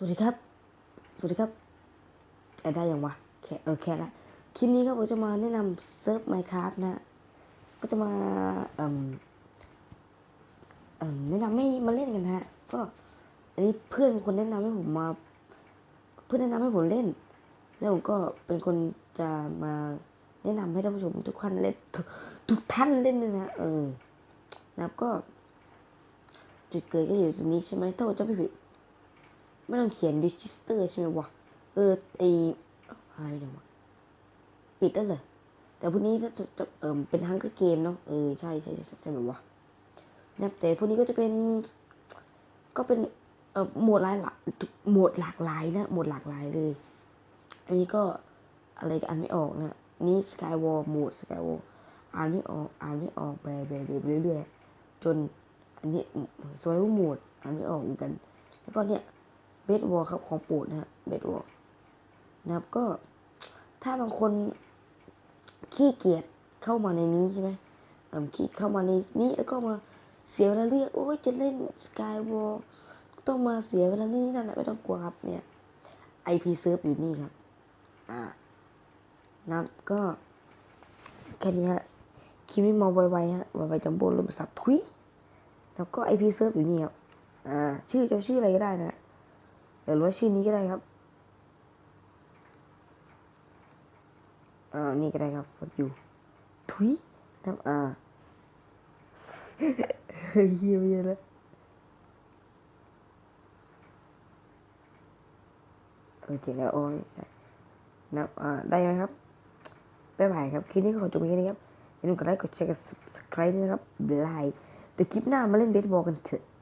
สวัสดีครับ สวัสดีครับแอได้ยังวะ แค่เออแค่ละคลิปนี้ครับผมจะมาแนะนำเซิร์ฟไมค์ครับนะ ก็จะมาเอ่มเอ่มแนะนำให้มาเล่นกันนะฮะ ก็ อันนี้เพื่อนเป็นคนแนะนำให้ผมมา เพื่อนแนะนำให้ผมเล่น แล้วผมก็เป็นคนจะมาแนะนำให้ท่านผู้ชมทุกท่านเล่นทุกทุกท่านเล่นเลยนะเออนะครับก็ จุดเกิดก็อยู่ตรงนี้ใช่ไหมถ้าผมจะไม่ผิด ไม่ต้องเขียน register ใช่ไหมวะ เออไอหายไปไหนวะปิดได้เลย แต่พวกนี้จะจะเออเป็นทั้งก็เกมเนาะ เออ ใช่ใช่ใช่ใช่ไหมวะนะแต่พวกนี้ก็จะเป็น ก็เป็นเออหมวดหลายหลากหมดหลากหลายนะ หมวดหลากหลายเลย อันนี้ก็อะไรอ่านไม่ออกนะ นี่ Skywall หมวด Skywall อ่านไม่ออก อ่านไม่ออกไปไปไปเรื่อยๆจน อันนี้สวยว่าหมวดอ่านไม่ออกเหมือนกัน แล้วก็เนี่ย เบสวอลครับของปรดนะฮะเบสวอลนะครับก็ถ้าบางคนขี้เกียจเข้ามาในนี้ใช่ไหมเออขี้เข้ามาในนี้แล้วก็มาเสียเวลาเรียกโอ้ยจะเล่นสกายวอลต้องมาเสียเวลานี่นั่นแหละไม่ต้องกลัวครับเนี่ย IP เซิร์ฟอยู่นี่ครับ อ่านะครับก็แค่นี้ฮะคลิปนี้มาไวๆฮะไวๆจัมโบ้ลมสับทุยแล้วก็ IP เซิร์ฟอยู่นี่ครับ อ่า ชื่อจะชื่ออะไรก็ได้นะ หรือว่าชื่อนี้ก็ได้ครับอ่านี่ก็ได้ครับฟอดอยู่ทุยนะครับอ่าเฮ้ยเฮียเฮียแล้วโอเคแล้วโอ้ยใช่นะครับอ่าได้ไหมครับบ๊ายบายครับ คลิปนี้ก็ขอจบเพียงแค่นี้ครับอย่าลืมกดไลค์กดแชร์กด subscribe ด้วยนะครับบายแต่คลิปหน้ามาเล่นเบสบอลกันเถอะ